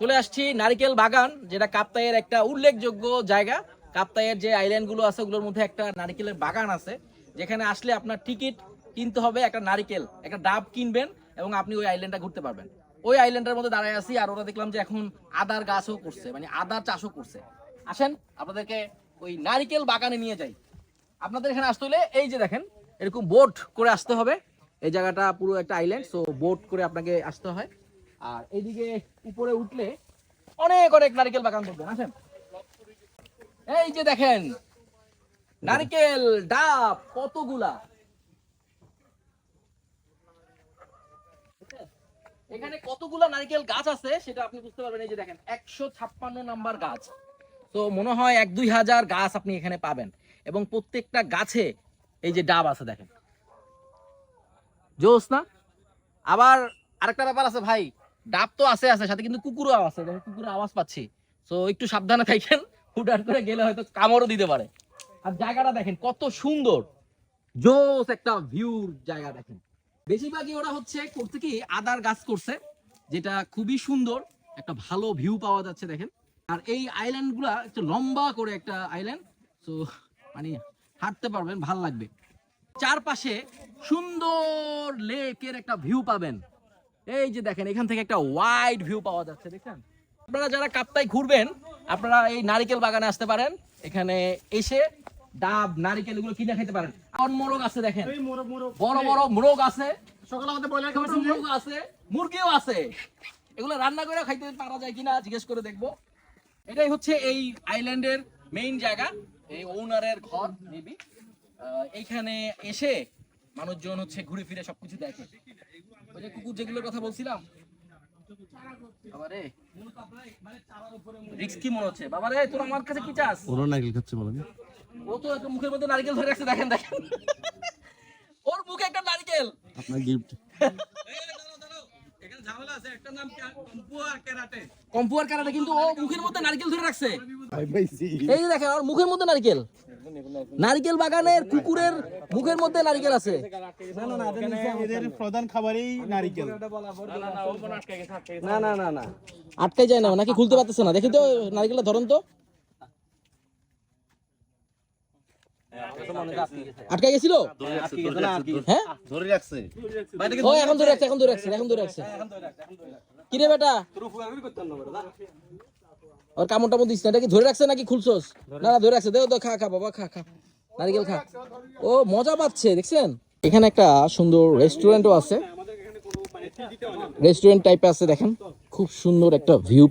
চলে আসছি নারিকেল বাগান, যেটা কাপ্তাইয়ের একটা উল্লেখযোগ্য জায়গা। কাপ্তাইয়ের যে আইল্যান্ডগুলো আছে, ওগুলোর মধ্যে একটা নারিকেলের বাগান আছে। যেখানে আসলে আপনার টিকিট কিনতে হবে একটা নারিকেল, একটা ডাব কিনবেন এবং আপনি ওই আইল্যান্ডটা ঘুরতে পারবেন। ওই আইল্যান্ডের মধ্যে দাঁড়ায় আছি আর ওরা দেখলাম যে এখন আদার গাছও করছে মানে আদার চাষও করছে। আসেন, আপনাদেরকে ওই নারিকেল বাগানে নিয়ে যাই। আপনাদের এখানে আসতে হলে এই যে দেখেন, এরকম বোট করে আসতে হবে। এই জায়গাটা পুরো একটা আইল্যান্ড সো বোট করে আপনাকে আসতে হয়। আর এইদিকে উপরে উঠলে অনেক অনেক নারকেল বাগান দেখবেন, আসেন। এই যে দেখেন, নারিকেল, ডাব, কতগুলা? এখানে কতগুলা নারকেল গাছ আছে সেটা আপনি বুঝতে পারবেন, এই যে দেখেন, একশো ছাপ্পান্ন নাম্বার গাছ। তো মনে হয় এক দুই হাজার গাছ আপনি এখানে পাবেন। এবং প্রত্যেকটা গাছে এই যে ডাব আছে, দেখেন। জোস না? আবার আরেকটা ব্যাপার আছে ভাই ডাব তো আছে আছে, সাথে কিন্তু কুকুরও আছে দেখেন কুকুরের আওয়াজ পাচ্ছি। তো একটু সাবধানে থাকেন হুটার করে গেলে হয়তো কামড়ও দিতে পারে। আর জায়গাটা দেখেন, কত সুন্দর। জোস একটা ভিউর জায়গা দেখেন। বেশিরভাগই ওরা হচ্ছে করতে কি, আদার গাছ করছে, যেটা খুবই সুন্দর, একটা ভালো ভিউ পাওয়া যাচ্ছে দেখেন। আর এই আইল্যান্ডগুলা একটু লম্বা করে একটা আইল্যান্ড তো মানে হাঁটতে পারবেন, ভালো লাগবে। চারপাশে সুন্দর লেকের একটা ভিউ পাবেন। এই যে দেখেন এখান থেকে একটা ওয়াইড ভিউ পাওয়া যাচ্ছে দেখছেন? আপনারা যারা কাপ্তাই ঘুরবেন আপনারা এই নারিকেল বাগানে আসতে পারেন। এখানে এসে ডাব নারিকেল এগুলো কিনে খেতে পারেন। আর মোরগ আছে দেখেন। বড় বড় মোরগ আছে। সকালে আমাদের বয়লার ছোট মোরগ আছে মুরগিও আছে। এগুলো রান্না করে খাইতে পারা যায় কিনা জিজ্ঞেস করে দেখব। এটাই হচ্ছে এই আইল্যান্ডের মেইন জায়গা। এই ওনারের ঘর মেবি এইখানে এসে মানুষজন হচ্ছে ঘুরে ফিরে সবকিছু দেখে। ওই যে কুকুর যেগুলোর কথা বলছিলাম? বাবারে রিক্স কি মনে হচ্ছে? বাবারে তোর আমার কাছে কি চাস? ওরা নারকেল খাচ্ছে বলেন ও তো একটা মুখের মধ্যে নারকেল ধরে রাখছে দেখেন দেখেন। ওর মুখে একটা নারকেল। আপনার গিফট কম্পুয়ার কারাতে কিন্তু ও মুখের মধ্যে নারকেল ধরে রাখছে। এই দেখেন ওর মুখের মধ্যে নারকেল। নারকেল বাগানের কুকুরের মুখের মধ্যে নারকেল আছে। প্রধান খাবারই নারিকেল। না না না না। আটকাই যায় না নাকি খুলতে পারতেছে না। দেখি তো নারকেলটা ধরুন তো। আটকাই গেছিল? হ্যাঁ? ধরে রাখছে ও এখন ধরে রাখছে এখন ধরে রাখছে এখন ধরে রাখছে। কিরে বেটা? ওর কামড় টামড় দিস না এটা কি ধরে রাখছে নাকি খুলছস? না না ধরে রাখছে। দেও তো খা খা বাবা খা খা। নারিকেল খা। ও মজা পাচ্ছে দেখছেন? এখানে একটা সুন্দর রেস্টুরেন্টও আছে। রেস্টুরেন্ট টাইপে আছে দেখেন। খুব সুন্দর একটা ভিউ